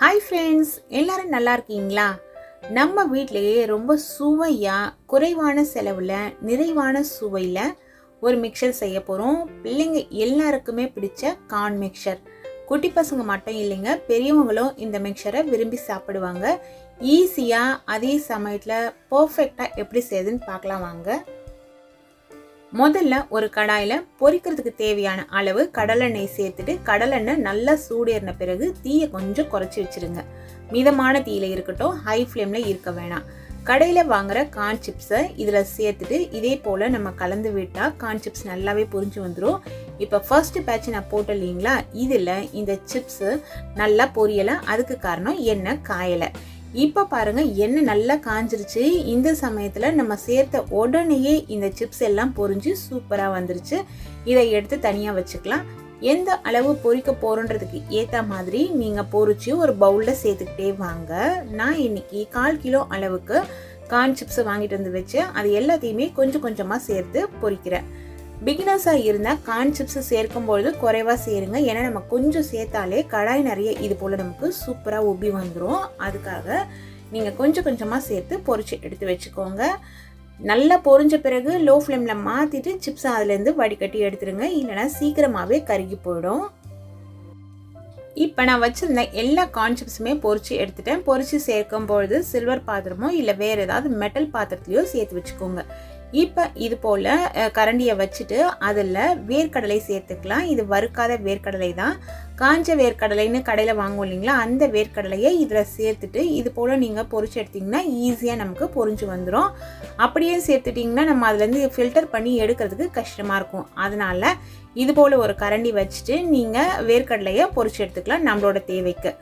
Hi friends எல்லாரும் நல்லா இருக்கீங்களா? நம்ம வீட்டிலையே ரொம்ப சுவையாக குறைவான செலவில் நிறைவான சுவையில் ஒரு மிக்சர் செய்ய போகிறோம் பிள்ளைங்க எல்லாருக்குமே பிடிச்ச கார்ன் மிக்சர் குட்டி பசங்க மட்டும் இல்லைங்க பெரியவங்களும் இந்த மிக்சரை விரும்பி சாப்பிடுவாங்க. ஈஸியாக அதே சமயத்தில் பர்ஃபெக்டாக எப்படி செய்யுதுன்னு பார்க்கலாம் வாங்க. முதல்ல ஒரு கடாயில் பொரிக்கிறதுக்கு தேவையான அளவு கடலெண்ணெய் சேர்த்துட்டு கடலெண்ணெய் நல்லா சூடேறின பிறகு தீயை கொஞ்சம் குறைச்சி வச்சிருங்க. மிதமான தீயில இருக்கட்டும் ஹை ஃப்ளேமில் இருக்க வேணாம். கடையில் வாங்குற கார்ன் சிப்ஸை இதில் சேர்த்துட்டு இதே போல் நம்ம கலந்து விட்டால் கார்ன் சிப்ஸ் நல்லாவே புரிஞ்சு வந்துடும் இப்போ ஃபர்ஸ்ட் பேட்ச் நான் போட்டேன் இல்லைங்களா? இதில் இந்த சிப்ஸு நல்லா பொரியலை. அதுக்கு காரணம் எண்ணெய் காயலை. இப்போ பாருங்கள் எண்ணெய் நல்லா காஞ்சிருச்சு. இந்த சமயத்தில் நம்ம சேர்த்த உடனேயே இந்த சிப்ஸ் எல்லாம் பொரிஞ்சு சூப்பராக வந்துருச்சு. இதை எடுத்து தனியாக வச்சுக்கலாம். எந்த அளவு பொறிக்க போகிறோன்றதுக்கு ஏற்ற மாதிரி நீங்கள் பொறிச்சு ஒரு பவுலில் சேர்த்துக்கிட்டே வாங்க. நான் இன்னைக்கு கால் கிலோ அளவுக்கு கார்ன் சிப்ஸை வாங்கிட்டு வந்து வச்சு அது எல்லாத்தையுமே கொஞ்சம் கொஞ்சமாக சேர்த்து பொறிக்கிறேன். பிகினர்ஸாக இருந்தால் கார்ன் சேர்க்கும் சேர்க்கும்பொழுது குறைவாக சேருங்க. ஏன்னா நம்ம கொஞ்சம் சேர்த்தாலே கடாய் நிறைய இது போல் நமக்கு சூப்பராக உப்பி வந்துடும் அதுக்காக நீங்கள் கொஞ்சம் கொஞ்சமாக சேர்த்து பொரிச்சு எடுத்து வச்சுக்கோங்க. நல்லா பொரிஞ்ச பிறகு லோ ஃப்ளேமில் மாற்றிட்டு சிப்ஸை அதுலேருந்து வடிகட்டி எடுத்துருங்க. இல்லைனா சீக்கிரமாகவே கருகி போயிடும். இப்போ நான் வச்சுருந்த எல்லா கான்செப்ட்ஸுமே பொறிச்சு எடுத்துட்டேன். பொரிச்சு சேர்க்கும் பொழுது சில்வர் பாத்திரமோ இல்லை வேறு ஏதாவது மெட்டல் பாத்திரத்துலையோ சேர்த்து வச்சுக்கோங்க. இப்போ இது போல் கரண்டியை வச்சுட்டு அதில் வேர்க்கடலை சேர்த்துக்கலாம். இது வறுக்காத வேர்க்கடலை தான். காஞ்ச வேர்க்கடலைன்னு கடையில் வாங்குவோம் இல்லைங்களா? அந்த வேர்க்கடலையை இதில் சேர்த்துட்டு இது போல் நீங்கள் பொரிச்சு எடுத்திங்கன்னா ஈஸியாக நமக்கு பொரிஞ்சு வந்துடும் அப்படியே சேர்த்துட்டிங்கன்னா நம்ம அதுலேருந்து ஃபில்டர் பண்ணி எடுக்கிறதுக்கு கஷ்டமாக இருக்கும். அதனால் இது போல் ஒரு கரண்டி வச்சுட்டு நீங்கள் வேர்க்கடலையை பொரிச்சு எடுத்துக்கலாம் நம்மளோட தேவைக்கு.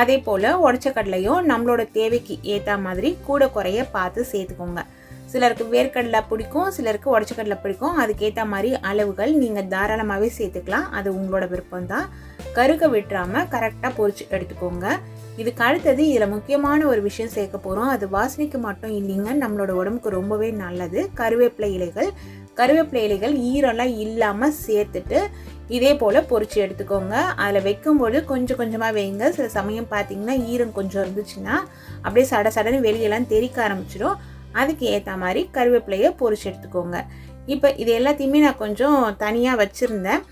அதே போல் உடச்ச கடலையும் நம்மளோட தேவைக்கு ஏற்ற மாதிரி கூட குறைய பார்த்து சேர்த்துக்கோங்க. சிலருக்கு வேர்க்கடலை பிடிக்கும் சிலருக்கு உடச்சக்கடலை பிடிக்கும். அதுக்கேற்ற மாதிரி அளவுகள் நீங்கள் தாராளமாகவே சேர்த்துக்கலாம். அது உங்களோட விருப்பம் தான் கருக்க விட்டுறாமல் கரெக்டாக பொறிச்சு எடுத்துக்கோங்க. இதுக்கு அடுத்தது இதில் முக்கியமான ஒரு விஷயம் சேர்க்க போகிறோம் அது வாசனைக்கு மட்டும் இல்லைங்க நம்மளோட உடம்புக்கு ரொம்பவே நல்லது. கருவேப்பிலை இலைகள். கருவேப்பிலை இலைகள் ஈரம்லாம் இல்லாமல் சேர்த்துட்டு இதே போல் பொரிச்சு எடுத்துக்கோங்க. அதில் வைக்கும்போது கொஞ்சம் கொஞ்சமாக வைங்க. சில சமயம் பார்த்தீங்கன்னா ஈரம் கொஞ்சம் இருந்துச்சுன்னா அப்படியே சட சடன்னு வெளியெல்லாம் தெறிக்க ஆரம்பிச்சிடும். அதுக்கு ஏற்ற மாதிரி கருவேப்பிலையை பொறிச்சு எடுத்துக்கோங்க. இப்போ இது எல்லாத்தையுமே நான் கொஞ்சம் தனியாக வச்சுருந்தேன்.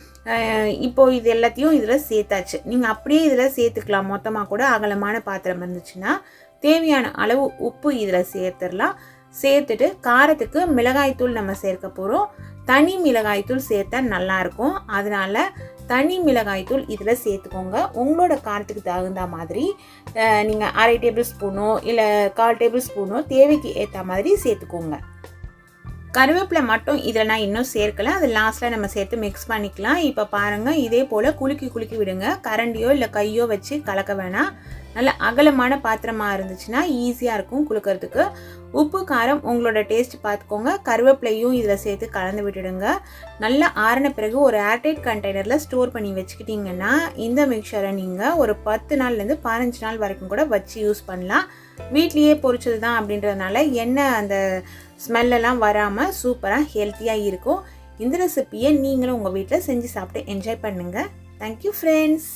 இப்போது இது எல்லாத்தையும் இதில் சேர்த்தாச்சு. நீங்கள் அப்படியே இதில் சேர்த்துக்கலாம். மொத்தமாக கூட அகலமான பாத்திரம் இருந்துச்சுன்னா தேவையான அளவு உப்பு இதில் சேர்த்துடலாம். சேர்த்துட்டு காரத்துக்கு மிளகாய்த்தூள் நம்ம சேர்க்க போகிறோம் தனி மிளகாய்த்தூள் சேர்த்தா நல்லாயிருக்கும் அதனால் தனி மிளகாய்த்தூள் இதில் சேர்த்துக்கோங்க. உங்களோட காரத்துக்கு தகுந்த மாதிரி நீங்கள் அரை டேபிள் ஸ்பூனோ இல்லை கால் டேபிள் ஸ்பூனோ தேவைக்கு ஏற்ற மாதிரி சேர்த்துக்கோங்க. கருவேப்பிலை மட்டும் இதில் நான் இன்னும் சேர்க்கலை. அது லாஸ்ட்டில் நம்ம சேர்த்து மிக்ஸ் பண்ணிக்கலாம். இப்போ பாருங்கள் இதே போல் குலுக்கி குலுக்கி விடுங்க. கரண்டியோ இல்லை கையோ வச்சு கலக்க வேணாம். நல்ல அகலமான பாத்திரமாக இருந்துச்சுன்னா ஈஸியாக இருக்கும் குலுக்கிறதுக்கு. உப்பு காரம் உங்களோட டேஸ்ட் பார்த்துக்கோங்க கருவேப்பிலையும் இதில் சேர்த்து கலந்து விட்டுடுங்க. நல்லா ஆறின பிறகு ஒரு ஏர்டைட் கண்டெய்னரில் ஸ்டோர் பண்ணி வச்சுக்கிட்டிங்கன்னா இந்த மிக்சரை நீங்கள் ஒரு பத்து நாள்லேருந்து பதினஞ்சு நாள் வரைக்கும் கூட வச்சு யூஸ் பண்ணலாம். வீட்லேயே பொரிச்சது தான் அப்படின்றதுனால என்ன அந்த ஸ்மெல்லெல்லாம் வராமல் சூப்பராக ஹெல்த்தியாக இருக்கும். இந்த ரெசிப்பியை நீங்களும் உங்கள் வீட்டில் செஞ்சு சாப்பிட்டு என்ஜாய் பண்ணுங்கள் தேங்க்யூ ஃப்ரெண்ட்ஸ்